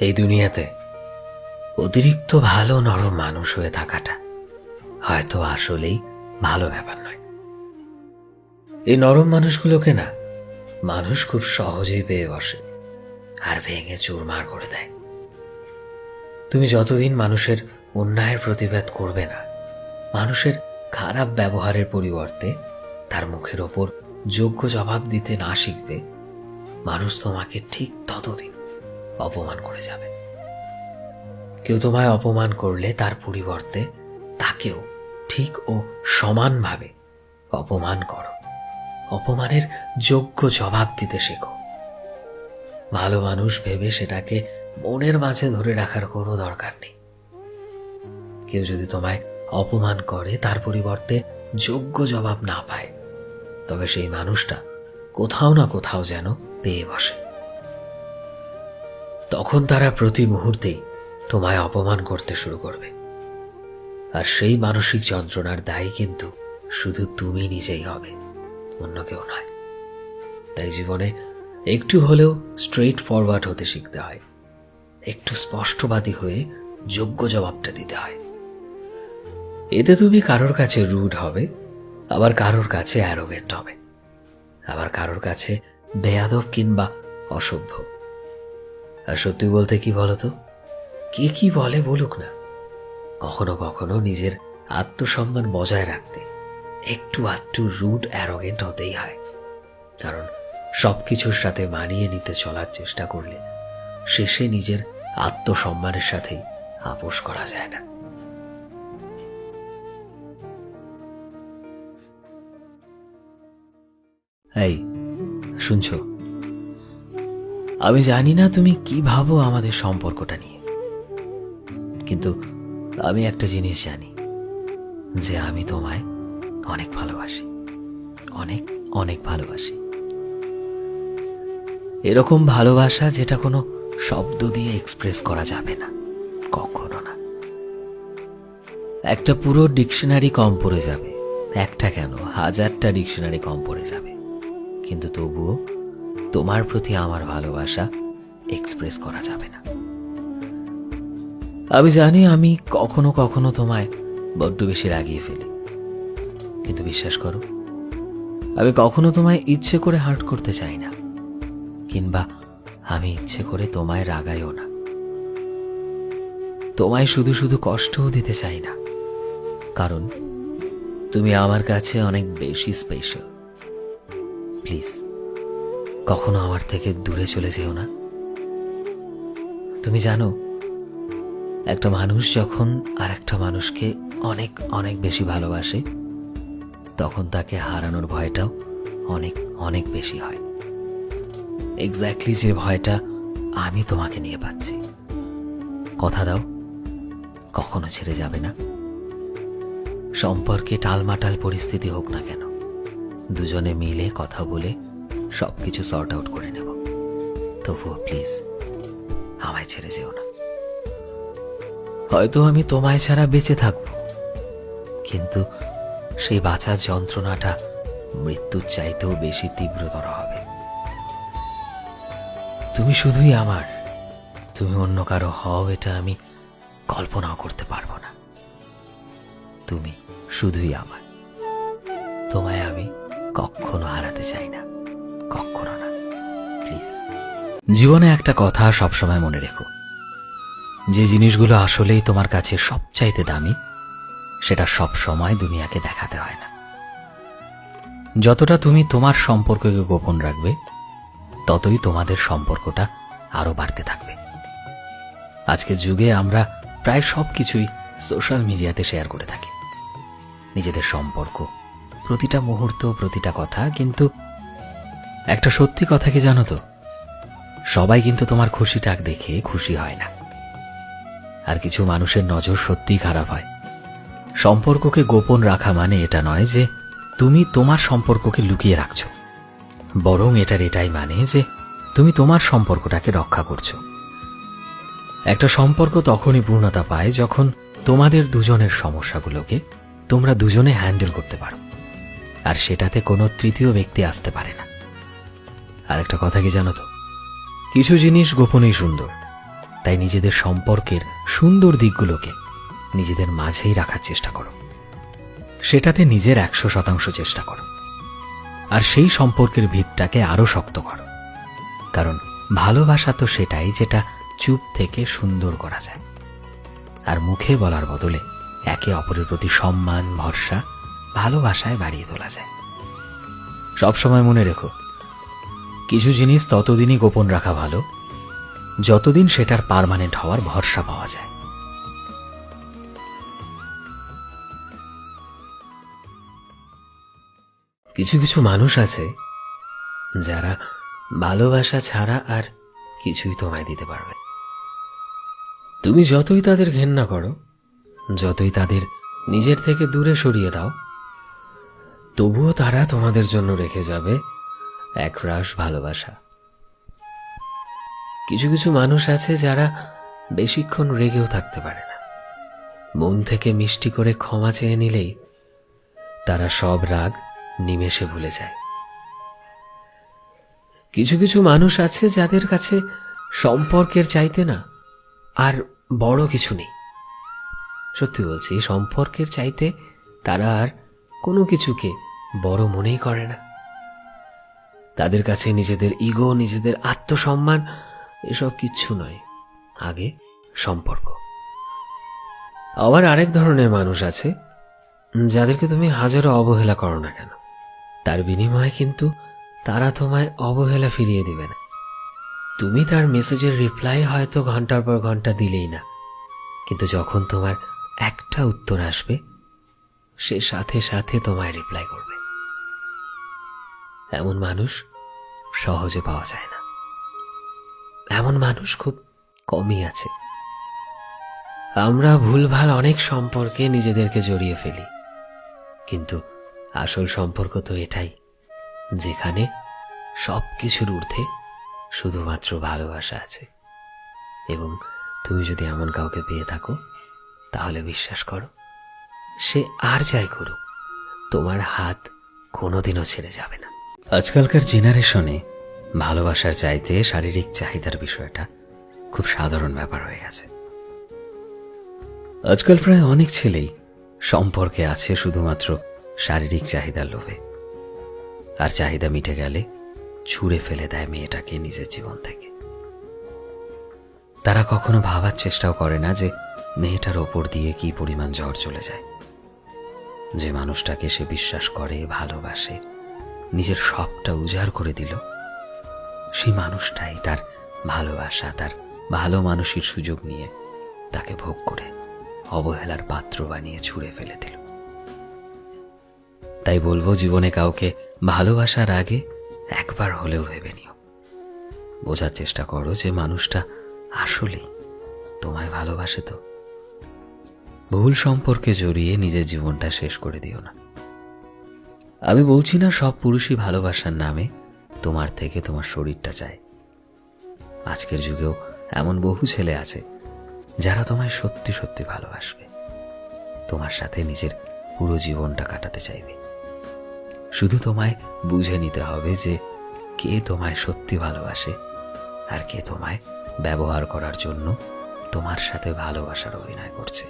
এই দুনিয়াতে অতিরিক্ত ভালো নরম মানুষ হয়ে থাকাটা হয়তো আসলেই ভালো ব্যাপার নয়। এই নরম মানুষগুলোকে না মানুষ খুব সহজেই পেয়ে বসে আর ভেঙে চুরমার করে দেয়। তুমি যতদিন মানুষের অন্যায়ের প্রতিবাদ করবে না, মানুষের খারাপ ব্যবহারের পরিবর্তে তার মুখের ওপর যোগ্য জবাব দিতে না শিখবে মানুষ তোমাকে ঠিক ততদিন অপমান করে যাবে। কেউ তোমায় অপমান করলে তার পরিবর্তে তাকেও ঠিক ও সমানভাবে অপমান করো। অপমানের যোগ্য জবাব দিতে শেখো। ভালো মানুষ ভেবে সেটাকে মনের মাঝে ধরে রাখার কোনো দরকার নেই। কেউ যদি তোমায় অপমান করে, তার পরিবর্তে যোগ্য জবাব না পায়, তবে সেই মানুষটা কোথাও না কোথাও যেন পেয়ে বসে। তখন তারা প্রতি মুহূর্তেই তোমায় অপমান করতে শুরু করবে। আর সেই মানসিক যন্ত্রণার দায়ী কিন্তু শুধু তুমি নিজেই হবে, অন্য কেউ নয়। তাই জীবনে একটু হলেও স্ট্রেইট ফরওয়ার্ড হতে শিখতে হয়। একটু স্পষ্টবাদী হয়ে যোগ্য জবাবটা দিতে হয়। এতে তুমি কারোর কাছে রুড হবে, আবার কারোর কাছে অ্যারোগেন্ট হবে। আবার কারোর কাছে বেয়াদব কিংবা অসভ্য। আর সত্যি বলতে কি বলতো? কে কি বলে বলুক না। কখনো কখনো নিজের আত্মসম্মান বজায় রাখতে একটু আধটু রুড অ্যারোগেন্ট হতেই হয়। কারণ সবকিছুর সাথে মানিয়ে নিতে চলার চেষ্টা করলে শেষে নিজের আত্মসম্মানের সাথেই আপোষ করা যায় না। এই, শুনছো? আমি জানি না তুমি কি ভাবো আমাদের সম্পর্কটা নিয়ে। কিন্তু আমি একটা জিনিস জানি, যে আমি তোমায় অনেক ভালোবাসি। অনেক অনেক ভালোবাসি। এরকম ভালোবাসা যেটা কোনো শব্দ দিয়ে এক্সপ্রেস করা যাবে না, কখনো না। একটা পুরো ডিকশনারি কম পড়ে যাবে, একটা কেন? হাজারটা ডিকশনারি কম পড়ে যাবে। কিন্তু তবুও তোমার প্রতি আমার ভালোবাসা এক্সপ্রেস করা যাবে না। আমি জানি আমি কখনো কখনো তোমায় বড্ড বেশি রাগিয়ে ফেলি। কিন্তু বিশ্বাস করো, আমি কখনো তোমায় ইচ্ছে করে হার্ট করতে চাই না, কিংবা আমি ইচ্ছে করে তোমায় রাগাইও না। তোমায় শুধু শুধু কষ্টও দিতে চাই না, কারণ তুমি আমার কাছে অনেক বেশি স্পেশাল প্লিজ কখনো আমার থেকে দূরে চলে যেও না। তুমি জানো, একটা মানুষ যখন আর একটা মানুষকে অনেক অনেক বেশি ভালোবাসে, তখন তাকে হারানোর ভয়টাও অনেক অনেক বেশি হয়। এক্স্যাক্টলি যে ভয়টা আমি তোমাকে নিয়ে পাচ্ছি। কথা দাও, কখনো ছেড়ে যাবে না। সম্পর্কে টালমাটাল পরিস্থিতি হোক না কেন, দুজনে মিলে কথা বলে সব কিছু সর্ট আউট করে নেব। তবুও প্লিজ আমায় ছেড়ে যেও না। হয়তো আমি তোমায় ছাড়া বেঁচে থাকব, কিন্তু সেই বাঁচার যন্ত্রণাটা মৃত্যুর চাইতেও বেশি তীব্রতর হবে। তুমি শুধুই আমার, তুমি অন্য কারও হও, এটা আমি কল্পনাও করতে পারব না। তুমি শুধুই আমার, তোমায় আমি কখনো হারাতে চাই না। কখনো না। প্লিজ জীবনে একটা কথা সবসময় মনে রেখো। যে জিনিসগুলো আসলেই তোমার কাছে সবচাইতে দামি, সেটা সব সময় দুনিয়াকে দেখাতে হয় না। যতটা তুমি তোমার সম্পর্ককে গোপন রাখবে, ততই তোমাদের সম্পর্কটা আরও বাড়তে থাকবে। আজকের যুগে আমরা প্রায় সব কিছুই সোশ্যাল মিডিয়াতে শেয়ার করে থাকি। নিজেদের সম্পর্ক, প্রতিটা মুহূর্ত, প্রতিটা কথা, কিন্তু একটা সত্যি কথা কি জানো তো? সবাই কিন্তু তোমার খুশিটাক দেখে খুশি হয় না। আর কিছু মানুষের নজর সত্যিই খারাপ হয়। সম্পর্ককে গোপন রাখা মানে এটা নয় যে তুমি তোমার সম্পর্ককে লুকিয়ে রাখছো। বরং এটার এটাই মানে যে তুমি তোমার সম্পর্কটাকে রক্ষা করছ। একটা সম্পর্ক তখনই পূর্ণতা পায় যখন তোমাদের দুজনের সমস্যাগুলোকে তোমরা দুজনে হ্যান্ডেল করতে পারো। আর সেটাতে কোনো তৃতীয় ব্যক্তি আসতে পারে না। আর একটা কথা কি জানো তো? কিছু জিনিস গোপনেই সুন্দর, তাই নিজেদের সম্পর্কের সুন্দর দিকগুলোকে নিজেদের মাঝেই রাখার চেষ্টা করো। সেটাতে নিজের একশো শতাংশ চেষ্টা করো। আর সেই সম্পর্কের ভিতটাকে আরও শক্ত করো। কারণ ভালোবাসা তো সেটাই যেটা চুপ থেকে সুন্দর করা যায়। আর মুখে বলার বদলে একে অপরের প্রতি সম্মান, ভরসা, ভালোবাসায় বাড়িয়ে তোলা যায়। সবসময় মনে রেখো কিছু জিনিস ততদিনই গোপন রাখা ভালো। যতদিন সেটার পারমানেন্ট হওয়ার ভরসা পাওয়া যায়। কিছু কিছু মানুষ আছে, যারা ভালোবাসা ছাড়া আর কিছুই তোমায় দিতে পারবে তুমি যতই তাদের ঘেন্না করো, যতই তাদের নিজের থেকে দূরে সরিয়ে দাও, তবুও তারা তোমাদের জন্য রেখে যাবে একরাশ ভালোবাসা। কিছু কিছু মানুষ আছে যারা বেশিক্ষণ রেগেও থাকতে পারে না। মন থেকে মিষ্টি করে ক্ষমা চেয়ে নিলেই তারা সব রাগ নিমেষে ভুলে যায়। কিছু কিছু মানুষ আছে যাদের কাছে সম্পর্কের চাইতে না আর বড় কিছু নেই। সত্যি বলছি, সম্পর্কের চাইতে তারা আর কোনো কিছুকে বড় মনেই করে না। তাদের কাছে নিজেদের ইগো, নিজেদের আত্মসম্মান, এসব কিচ্ছু নয়। আগে সম্পর্ক। আবার আরেক ধরনের মানুষ আছে, যাদেরকে তুমি হাজারো অবহেলা করো না কেন? তার বিনিময়ে কিন্তু তারা তোমায় অবহেলা ফিরিয়ে দিবে না। তুমি তার মেসেজের রিপ্লাই হয়তো ঘণ্টার পর ঘণ্টা দিলেই না। কিন্তু যখন তোমার একটা উত্তর আসবে, সে সাথে সাথে তোমায় রিপ্লাই করবে। এমন মানুষ সহজে পাওয়া যায় না। এমন মানুষ খুব কমই আছে। আমরা ভুলভাল অনেক সম্পর্কে নিজেদেরকে জড়িয়ে ফেলি। কিন্তু আসল সম্পর্ক তো এটাই, যেখানে সব কিছুর ঊর্ধ্বে শুধুমাত্র ভালোবাসা আছে। এবং তুমি যদি এমন কাউকে পেয়ে থাকো, তাহলে বিশ্বাস করো, সে আর যাই করুক, তোমার হাত কোনোদিনও ছেড়ে যাবে না। আজকালকার জেনারেশনে ভালোবাসার চাইতে শারীরিক চাহিদার বিষয়টা খুব সাধারণ ব্যাপার হয়ে গেছে। আজকাল প্রায় অনেক ছেলেই সম্পর্কে আছে শুধুমাত্র শারীরিক চাহিদার লোভে। আর চাহিদা মিটে গেলে ছুঁড়ে ফেলে দেয় মেয়েটাকে নিজের জীবন থেকে। তারা কখনো ভাবার চেষ্টাও করে না যে মেয়েটার ওপর দিয়ে কি পরিমাণ ঝড় চলে যায়। যে মানুষটাকে সে বিশ্বাস করে, ভালোবাসে নিজের সবটা উজাড় করে দিল। সেই মানুষটাই তার ভালোবাসা, তার ভালো মানুষের সুযোগ নিয়ে তাকে ভোগ করে অবহেলার পাত্র বানিয়ে ছুঁড়ে ফেলে দিল। তাই বলব, জীবনে কাউকে ভালোবাসার আগে একবার হলেও ভেবে নিও। বোঝার চেষ্টা করো যে মানুষটা আসলেই তোমায় ভালোবাসে তো। ভুল সম্পর্কে জড়িয়ে নিজের জীবনটা শেষ করে দিও না। আমি বলছি না সব পুরুষই ভালোবাসার নামে, তোমার থেকে তোমার শরীরটা চায়। আজকের যুগেও এমন বহু ছেলে আছে, যারা তোমায় সত্যি সত্যি ভালোবাসবে। তোমার সাথে নিজের পুরো জীবনটা কাটাতে চাইবে। শুধু তোমায় বুঝে নিতে হবে যে কে তোমায় সত্যি ভালোবাসে আর কে তোমায় ব্যবহার করার জন্য তোমার সাথে ভালোবাসার অভিনয় করছে।